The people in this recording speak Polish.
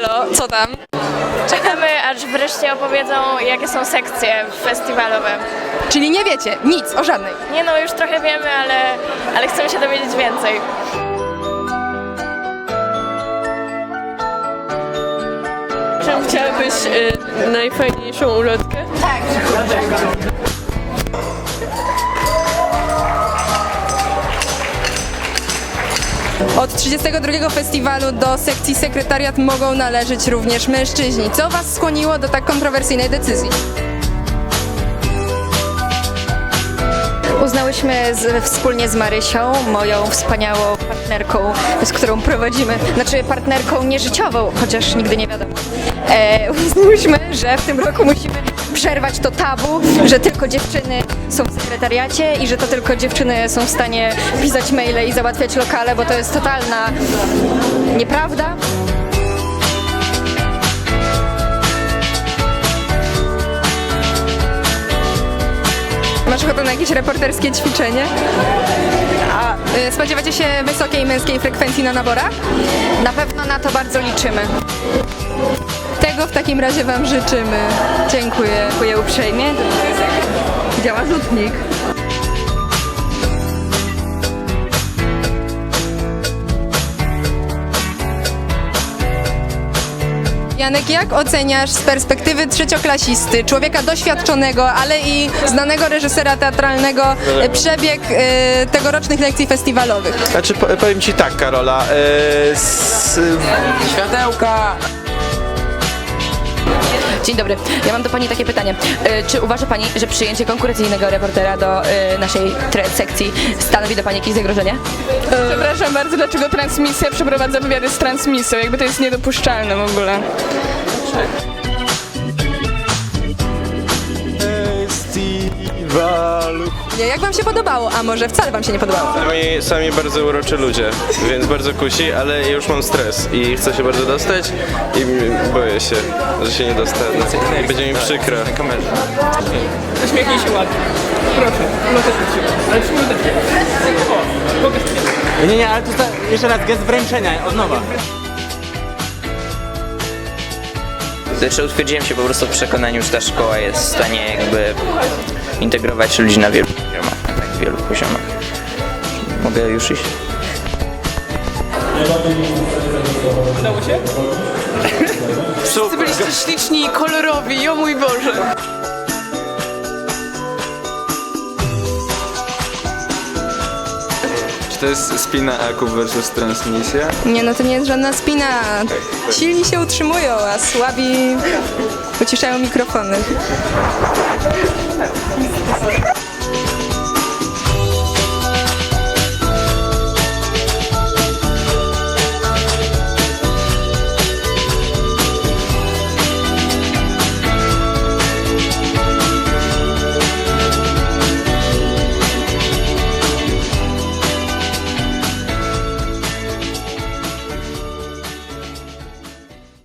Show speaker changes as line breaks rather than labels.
Elo, co tam?
Czekamy, aż wreszcie opowiedzą, jakie są sekcje festiwalowe.
Czyli nie wiecie nic o żadnej.
Nie no, już trochę wiemy, ale, ale chcemy się dowiedzieć więcej.
Czym chciałabyś y, najfajniejszą ulotkę?
Od 32 festiwalu do sekcji sekretariat mogą należeć również mężczyźni. Co Was skłoniło do tak kontrowersyjnej decyzji?
Uznałyśmy z, wspólnie z Marysią, moją wspaniałą partnerką, z którą prowadzimy, znaczy partnerką nieżyciową, chociaż nigdy nie wiadomo. E, uznałyśmy, że w tym roku musimy przerwać to tabu, że tylko dziewczyny są w sekretariacie i że to tylko dziewczyny są w stanie pisać maile i załatwiać lokale, bo to jest totalna nieprawda.
Masz ochotę na jakieś reporterskie ćwiczenie? A y, spodziewacie się wysokiej męskiej frekwencji na naborach?
Na pewno na to bardzo liczymy.
Tego w takim razie Wam życzymy. Dziękuję.
Dziękuję uprzejmie.
Działa rzutnik. Janek, jak oceniasz z perspektywy trzecioklasisty, człowieka doświadczonego, ale i znanego reżysera teatralnego e, przebieg e, tegorocznych lekcji festiwalowych?
Znaczy, po- powiem Ci tak, Karola. E, s,
Światełka! Dzień dobry. Ja mam do Pani takie pytanie. E, Czy uważa Pani, że przyjęcie konkurencyjnego reportera do e, naszej sekcji stanowi dla Pani jakieś zagrożenie?
Przepraszam bardzo, dlaczego transmisja przeprowadza wywiady z transmisją? Jakby to jest niedopuszczalne w ogóle.
Nie, jak Wam się podobało? A może wcale Wam się nie podobało?
Sami, sami bardzo uroczy ludzie, więc bardzo kusi, ale ja już mam stres i chcę się bardzo dostać i boję się, że się nie dostanę. I będzie mi przykro.
Uśmiechnij się ładnie. Proszę, uloteczkę trzymaj. Ale trzy uloteczki. O, pokaż mi.
Nie, nie, ale to jeszcze raz gest wręczenia, od nowa.
Znaczy utwierdziłem się po prostu w przekonaniu, że ta szkoła jest w stanie jakby integrować ludzi na wielu poziomach, na tak wielu poziomach. Mogę już iść?
Udało się?
Wszyscy byliście śliczni i kolorowi, o mój Boże.
To jest spina Aków versus transmisja?
Nie, no to nie jest żadna spina. Silni się utrzymują, a słabi uciszają mikrofony.